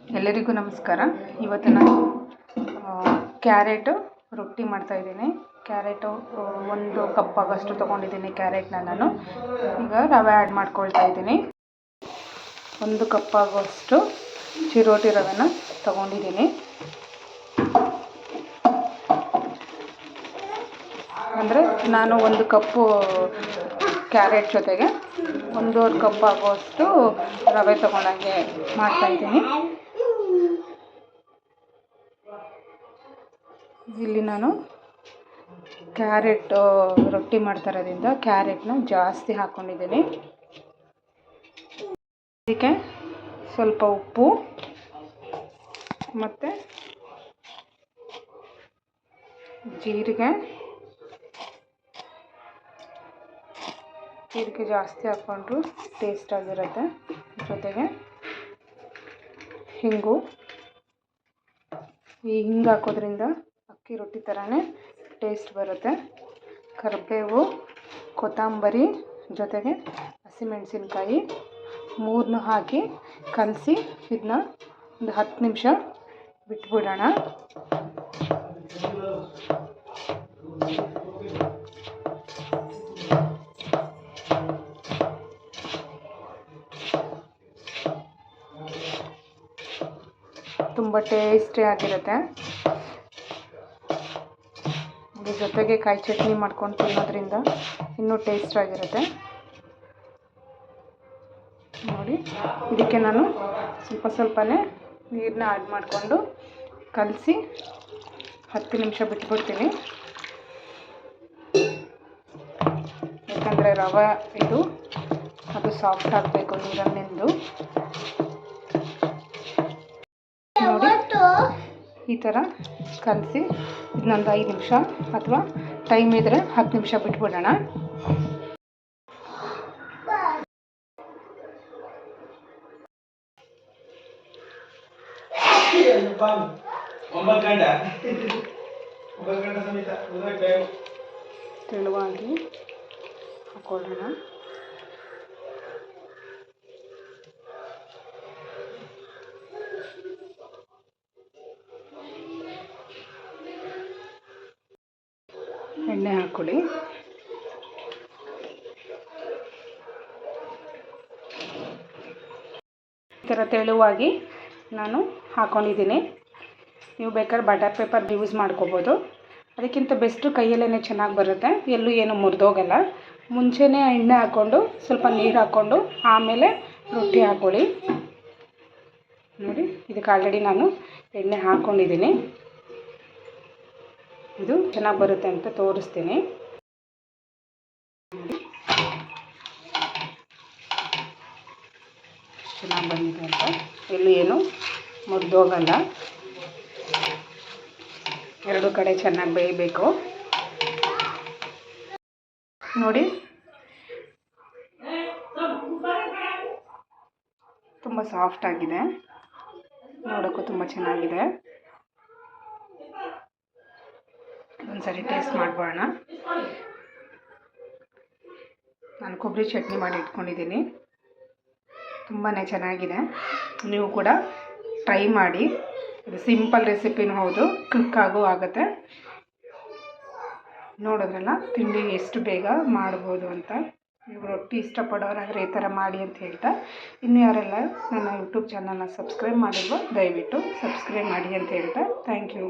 ಎಲ್ಲರಿಗೂ ನಮಸ್ಕಾರ. ಇವತ್ತು ನಾನು ಕ್ಯಾರೆಟು ರೊಟ್ಟಿ ಮಾಡ್ತಾಯಿದ್ದೀನಿ ಕ್ಯಾರೆಟು ಒಂದು ಕಪ್ ಆಗೋಷ್ಟು ತೊಗೊಂಡಿದ್ದೀನಿ ಕ್ಯಾರೆಟ್ನ ನಾನು. ಈಗ ರವೆ ಆ್ಯಡ್ ಮಾಡ್ಕೊಳ್ತಾ ಇದ್ದೀನಿ. ಒಂದು ಕಪ್ ಆಗೋಷ್ಟು ಚಿರೋಟಿ ರವೆನ ತೊಗೊಂಡಿದ್ದೀನಿ. ಅಂದರೆ ನಾನು ಒಂದು ಕಪ್ಪು ಕ್ಯಾರೆಟ್ ಜೊತೆಗೆ ಒಂದೂವರೆ ಕಪ್ ಆಗೋಷ್ಟು ರವೆ ತೊಗೊಂಡಂಗೆ ಮಾಡ್ತಾಯಿದ್ದೀನಿ ಇಲ್ಲಿ ನಾನು ಕ್ಯಾರೆಟ್ ರೊಟ್ಟಿ ಮಾಡ್ತಾ ಇರೋದ್ರಿಂದ ಕ್ಯಾರೆಟ್ನ ಜಾಸ್ತಿ ಹಾಕ್ಕೊಂಡಿದ್ದೀನಿ ಅದಕ್ಕೆ ಸ್ವಲ್ಪ ಉಪ್ಪು ಮತ್ತು ಜೀರಿಗೆ. ಜೀರಿಗೆ ಜಾಸ್ತಿ ಹಾಕ್ಕೊಂಡ್ರು ಟೇಸ್ಟಾಗಿರುತ್ತೆ ಜೊತೆಗೆ ಹಿಂಗು. ಈ ಹಿಂಗೆ ಹಾಕೋದ್ರಿಂದ ಅಕ್ಕಿ ರೊಟ್ಟಿ ಥರನೇ ಟೇಸ್ಟ್ ಬರುತ್ತೆ. ಕರಿಬೇವು, ಕೊತ್ತಂಬರಿ ಜೊತೆಗೆ ಹಸಿಮೆಣಸಿನ್ಕಾಯಿ ಮೂರನ್ನೂ ಹಾಕಿ ಕಲಸಿ ಇದನ್ನ ಒಂದು ಹತ್ತು ನಿಮಿಷ ಬಿಟ್ಬಿಡೋಣ. ತುಂಬ ಟೇಸ್ಟಿ ಆಗಿರುತ್ತೆ. ಅದ್ರ ಜೊತೆಗೆ ಕಾಯಿ ಚಟ್ನಿ ಮಾಡ್ಕೊಂಡು ತಿನ್ನೋದ್ರಿಂದ ಇನ್ನೂ ಟೇಸ್ಟ್ ಆಗಿರುತ್ತೆ. ನೋಡಿ, ಇದಕ್ಕೆ ನಾನು ಸ್ವಲ್ಪ ಸ್ವಲ್ಪನೇ ನೀರನ್ನ ಆ್ಯಡ್ ಮಾಡಿಕೊಂಡು ಕಲಸಿ ಹತ್ತು ನಿಮಿಷ ಬಿಟ್ಬಿಡ್ತೀನಿ. ಯಾಕಂದರೆ ರವೆ ಇದು, ಅದು ಸಾಫ್ಟ್ ಆಗಬೇಕು ನೀರನ್ನೆಂದು ನೋಡಿ, ಈ ಥರ ಕಲಸಿ ಇದನ್ನೊಂದು ಐದು ನಿಮಿಷ ಅಥವಾ ಟೈಮ್ ಇದ್ದರೆ ಹತ್ತು ನಿಮಿಷ ಬಿಟ್ಬಿಡೋಣ. ತೆಳುವಾಗಿ ಹಾಕೊಳ್ಳೋಣ. ಎಣ್ಣೆ ಹಾಕ್ಕೊಳ್ಳಿ ಈ ಥರ ತೆಳುವಾಗಿ ನಾನು ಹಾಕ್ಕೊಂಡಿದ್ದೀನಿ ನೀವು ಬೇಕಾದ್ರೆ ಬಟರ್ ಪೇಪರ್ ಯೂಸ್ ಮಾಡ್ಕೋಬೋದು. ಅದಕ್ಕಿಂತ ಬೆಸ್ಟು ಕೈಯಲ್ಲೇ ಚೆನ್ನಾಗಿ ಬರುತ್ತೆ. ಎಲ್ಲೂ ಏನು ಮುರಿದೋಗಲ್ಲ. ಮುಂಚೆನೇ ಎಣ್ಣೆ ಹಾಕ್ಕೊಂಡು ಸ್ವಲ್ಪ ನೀರು ಹಾಕ್ಕೊಂಡು ಆಮೇಲೆ ರೊಟ್ಟಿ ಹಾಕ್ಕೊಳ್ಳಿ ನೋಡಿ, ಇದಕ್ಕೆ ಆಲ್ರೆಡಿ ನಾನು ಎಣ್ಣೆ ಹಾಕ್ಕೊಂಡಿದ್ದೀನಿ ಇದು ಚೆನ್ನಾಗಿ ಬರುತ್ತೆ ಅಂತ ತೋರಿಸ್ತೀನಿ. ಚೆನ್ನಾಗಿ ಬಂದಿದೆ ಅಂತ. ಎಲ್ಲೂ ಏನು ಮುರಿದೋಗಲ್ಲ. ಎರಡು ಕಡೆ ಚೆನ್ನಾಗಿ ಬೇಯಬೇಕು. ನೋಡಿ. ತುಂಬ ಸಾಫ್ಟ್ ಆಗಿದೆ. ನೋಡೋಕ್ಕೂ ತುಂಬ ಚೆನ್ನಾಗಿದೆ. ಒಂದ್ಸರಿ ಟೇಸ್ಟ್ ಮಾಡ್ಬೋಣ ನಾನು ಕೊಬ್ಬರಿ ಚಟ್ನಿ ಮಾಡಿ ಇಟ್ಕೊಂಡಿದ್ದೀನಿ. ತುಂಬಾ ಚೆನ್ನಾಗಿದೆ. ನೀವು ಕೂಡ ಟ್ರೈ ಮಾಡಿ. ಇದು ಸಿಂಪಲ್ ರೆಸಿಪಿನೂ ಹೌದು ಕ್ವಿಕ್ಕಾಗೂ ಆಗುತ್ತೆ. ನೋಡಿದ್ರಲ್ಲ ತಿಂಡಿ ಎಷ್ಟು ಬೇಗ ಮಾಡ್ಬೋದು ಅಂತ. ನೀವು ರೊಟ್ಟಿ ಇಷ್ಟಪಡೋರಾದರೆ ಈ ಥರ ಮಾಡಿ ಅಂತ ಹೇಳ್ತಾ. ಇನ್ನು ಯಾರೆಲ್ಲ ನನ್ನ ಯೂಟ್ಯೂಬ್ ಚಾನಲ್ನ ಸಬ್ಸ್ಕ್ರೈಬ್ ಮಾಡಿಲ್ವೋ, ದಯವಿಟ್ಟು ಸಬ್ಸ್ಕ್ರೈಬ್ ಮಾಡಿ ಅಂತ ಹೇಳ್ತಾ. Thank you.